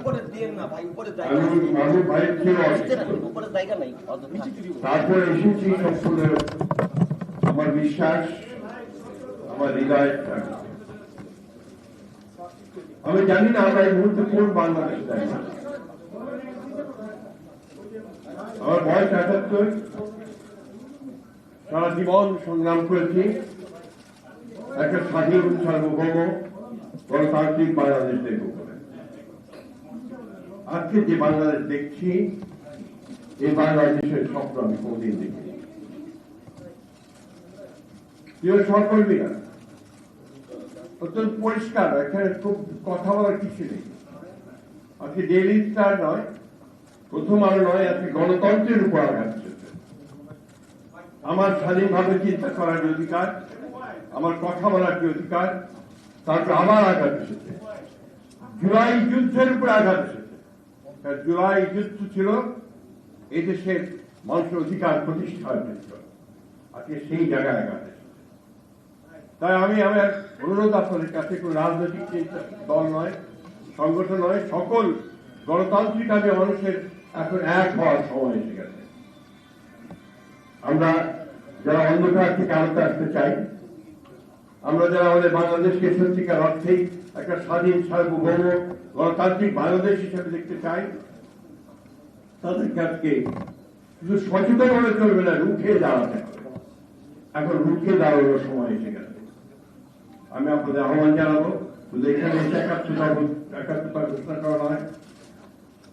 উপরে দিয়েন না ভাই উপরে জায়গা আমি নেই। ছিল উপরে জায়গা নাই তারপর এসেছি সবসময় আমার বিশ্বাস আমার হৃদয় আমি জানি না আমরা এই মুহূর্তে কোন বাংলাদেশ আমার বয়স একাত্তর সারা জীবন সংগ্রাম করেছি। একটা স্বাধীন সার্বভৌম গণতান্ত্রিক বাংলাদেশ দেখব। আজকে যে বাংলাদেশ দেখছি এই বাংলাদেশের স্বপ্ন আমি কোনদিন দেখিনি প্রিয় সহকর্মীরা, অত্যন্ত পরিষ্কার, এখানে খুব কথা বলার কিছু নেই। আজকে ডেইলি স্টার নয়, প্রথম আলো নয়, আজকে গণতন্ত্রের উপর আঘাত আমার স্বাধীনভাবে চিন্তা করার অধিকার, আমার কথা বলার যে অধিকার তারপর আবার আঘাত এসেছে। জুলাই যুদ্ধের উপর আঘাত এসেছে। জুলাই যুদ্ধ ছিল এই দেশের মানুষের অধিকার প্রতিষ্ঠার ক্ষেত্র আজকে সেই জায়গায় এসেছে তাই আমি আমার অনুরোধ আপনাদের কাছে, কোন রাজনৈতিক দল নয়, সংগঠন নয়, সকল গণতান্ত্রিক আগে মানুষের এখন এক হওয়ার সময় এসে গেছে। আমরা যারা অন্ধকার থেকে আলোতে আসতে চাই আমরা যারা আমাদের বাংলাদেশকে সত্যিকার অর্থেই একটা স্বাধীন, সার্বভৌম, গণতান্ত্রিক বাংলাদেশ হিসেবে দেখতে চাই, তাদেরকে আজকে শুধু সচেতন হলে চলবে না, রুখে দাঁড়াতে এখন রুখে দাঁড়ানোর সময় এসে গেছে। আমি আপনাদের আহ্বান জানাব এখানে এসে ঘোষণা করা নয়,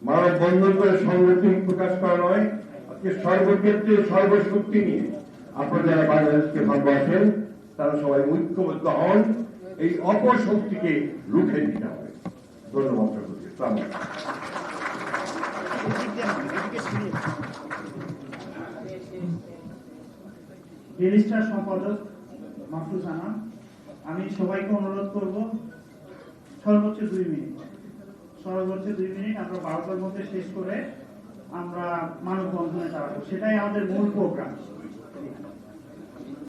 মানব বন্ধন করে সংগঠন প্রকাশ করা নয়, আজকে সর্বক্ষেত্রে সর্বশক্তি নিয়ে আপনারা বাংলাদেশকে ভালোবাসেন তারা সবাই ঐক্যবদ্ধ হন। এই অপশক্তিকে রুখে দিতে হবে। ধন্যবাদ রেজিস্ট্রার সম্পাদক মাহফুজ আনাম, আমি সবাইকে অনুরোধ করব, সর্বোচ্চ দুই মিনিট। সর্বোচ্চ দুই মিনিট আমরা বারোটার মধ্যে শেষ করে আমরা মানববন্ধনে দাঁড়াবো। সেটাই আমাদের মূল প্রোগ্রাম।